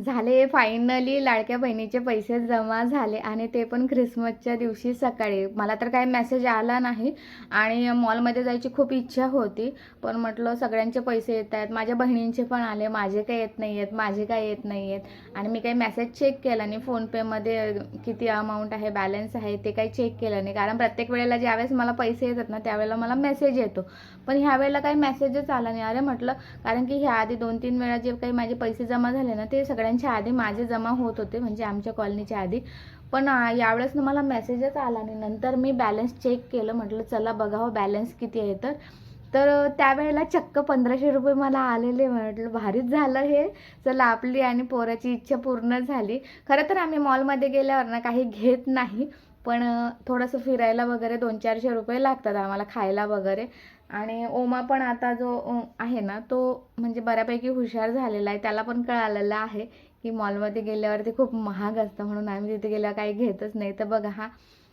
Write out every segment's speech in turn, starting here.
झाले. फायनली लाडक्या बहिणीचे पैसे जमा झाले आणि ते पण ख्रिसमसच्या दिवशी सकाळी. मला तर काही मेसेज आला नाही आणि मॉलमध्ये जायची खूप इच्छा होती. पण म्हटलं सगळ्यांचे पैसे येत आहेत. माझ्या बहिणींचे पण आले. माझे काही येत नाही आहेत. माझे काही येत नाही आहेत. आणि मी काही मेसेज चेक केला नाही. फोनपेमध्ये किती अमाऊंट आहे बॅलन्स आहे ते काही चेक केलं नाही. कारण प्रत्येक वेळेला ज्यावेळेस मला पैसे येतात ना त्यावेळेला मला मेसेज येतो. पण ह्या वेळेला काही मेसेजच आला नाही. अरे म्हटलं कारण की ह्या आधी दोन तीन वेळा जे काही माझे पैसे जमा झाले ना ते सगळ्या सगळ्यांच्या आधी माझे जमा होत होते म्हणजे आमच्या कॉलनीच्या आधी. पण यावेळेस ना मला मेसेजच आला नाही. नंतर मी बॅलन्स चेक केलं म्हटलं चला बघावं हो, बॅलन्स किती आहे तर. तर त्यावेळेला चक्क पंधराशे रुपये मला आलेले म्हटलं भारीच झालं हे. चला आपली आणि पोराची इच्छा पूर्ण झाली. खरं तर आम्ही मॉलमध्ये गेल्यावर ना काही घेत नाही. पण थोडंसं फिरायला वगैरे दोन चारशे रुपये लागतात आम्हाला खायला वगैरे. आणि ओमा पण आता जो आहे ना तो म्हणजे बऱ्यापैकी हुशार झालेला आहे. त्याला पण कळालेलं आहे की मॉलमध्ये गेल्यावर ते खूप महाग असतं म्हणून आम्ही तिथे गेल्यावर काही घेतच नाही. तर बघा हा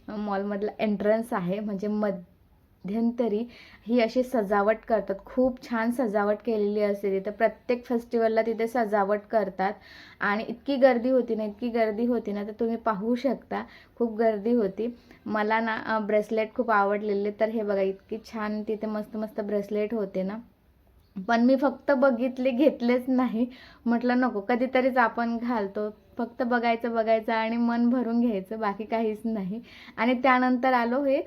मॉलमधला एंट्रन्स आहे. म्हणजे मध मध्यंतरी ही अशी सजावट करतात. खूप छान सजावट केलेली असते तिथे. प्रत्येक फेस्टिवलला तिथे सजावट करतात. आणि इतकी गर्दी होती ना इतकी गर्दी होती ना तर तुम्ही पाहू शकता. खूप गर्दी होती. मला ना ब्रेसलेट खूप आवडलेले. तर हे बघा इतकी छान तिथे मस्त मस्त ब्रेसलेट होते ना. पण मी फक्त बघितले घेतलेच नाही. म्हटलं नको कधीतरीच आपण घालतो. फक्त बघायचं बघायचं आणि मन भरून घ्यायचं. बाकी काहीच नाही. आणि त्यानंतर आलो हे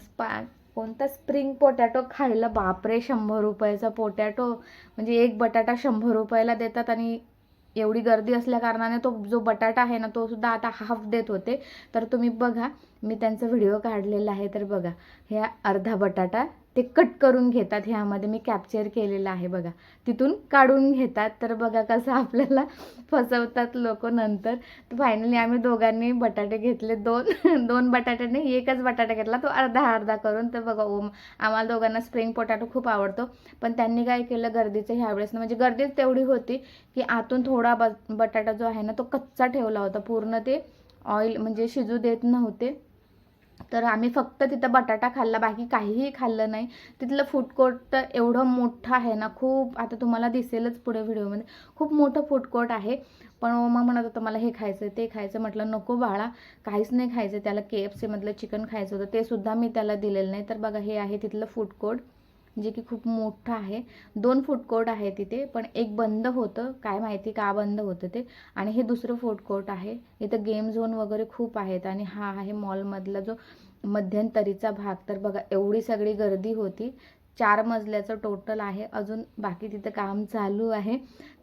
स्पा कोणता स्प्रिंग पोटॅटो खायला बापरे शंभर रुपयाचा पोटॅटो म्हणजे एक बटाटा शंभर रुपयाला देतात आणि एवढी गर्दी असल्या कारणाने तो जो बटाटा आहे ना तो सुद्धा आता हाफ देत होते. तर तुम्ही बघा मी त्यांचा व्हिडिओ काढलेला आहे तर बघा हे अर्धा बटाटा. ते कट करून घेतात ह्यामध्ये. मी कॅप्चर केलेलं आहे बघा. तिथून काढून घेतात. तर बघा कसं आपल्याला फसवतात लोक नंतर. तर फायनली आम्ही दोघांनी बटाटे घेतले. दोन दोन बटाटे नाही एकच बटाटा घेतला. तो अर्धा अर्धा करून. तर बघा ओम आम्हाला दोघांना स्प्रिंग पोटॅटो खूप आवडतो. पण त्यांनी काय केलं गर्दीचं ह्यावेळेस? म्हणजे गर्दीच तेवढी होती की आतून थोडा ब बटाटा जो आहे ना तो कच्चा ठेवला होता. पूर्ण ते ऑइल म्हणजे शिजू देत नव्हते. तर आम्ही फक्त तिथं बटाटा खाल्ला बाकी काहीही खाल्लं नाही. तिथलं फूड कोर्ट तर एवढं मोठं आहे ना खूप आता तुम्हाला दिसेलच पुढे व्हिडिओमध्ये. खूप मोठं फूड कोर्ट आहे. पण ओमा म्हणत होतं मला हे खायचं ते खायचं म्हटलं नको बाळा काहीच नाही खायचं त्याला के एफ सीमधलं चिकन खायचं होतं ते सुद्धा मी त्याला दिलेलं नाही. तर बघा हे आहे तिथलं फूड कोर्ट जे की खूप मोठं आहे. दोन फूड कोर्ट आहे तिथे पण एक बंद होतं. काय माहिती का बंद होतं ते. आणि हे दुसरं फूड कोर्ट आहे. इथं गेम झोन वगैरे खूप आहेत. आणि हा आहे मॉलमधला जो मध्यंतरीचा भाग. तर बघा एवढी सगळी गर्दी होती. चार मजल्याचं टोटल आहे. अजून बाकी तिथं काम चालू आहे.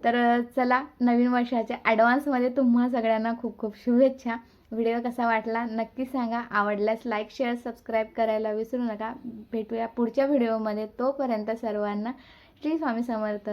तर चला नवीन वर्षाच्या ॲडव्हान्समध्ये तुम्हा सगळ्यांना खूप खूप शुभेच्छा. व्हिडिओ कसा वाटला नक्की सांगा. आवडल्यास लाईक शेअर सबस्क्राईब करायला विसरू नका. भेटूया पुढच्या व्हिडिओमध्ये. तोपर्यंत सर्वांना श्री स्वामी समर्थ.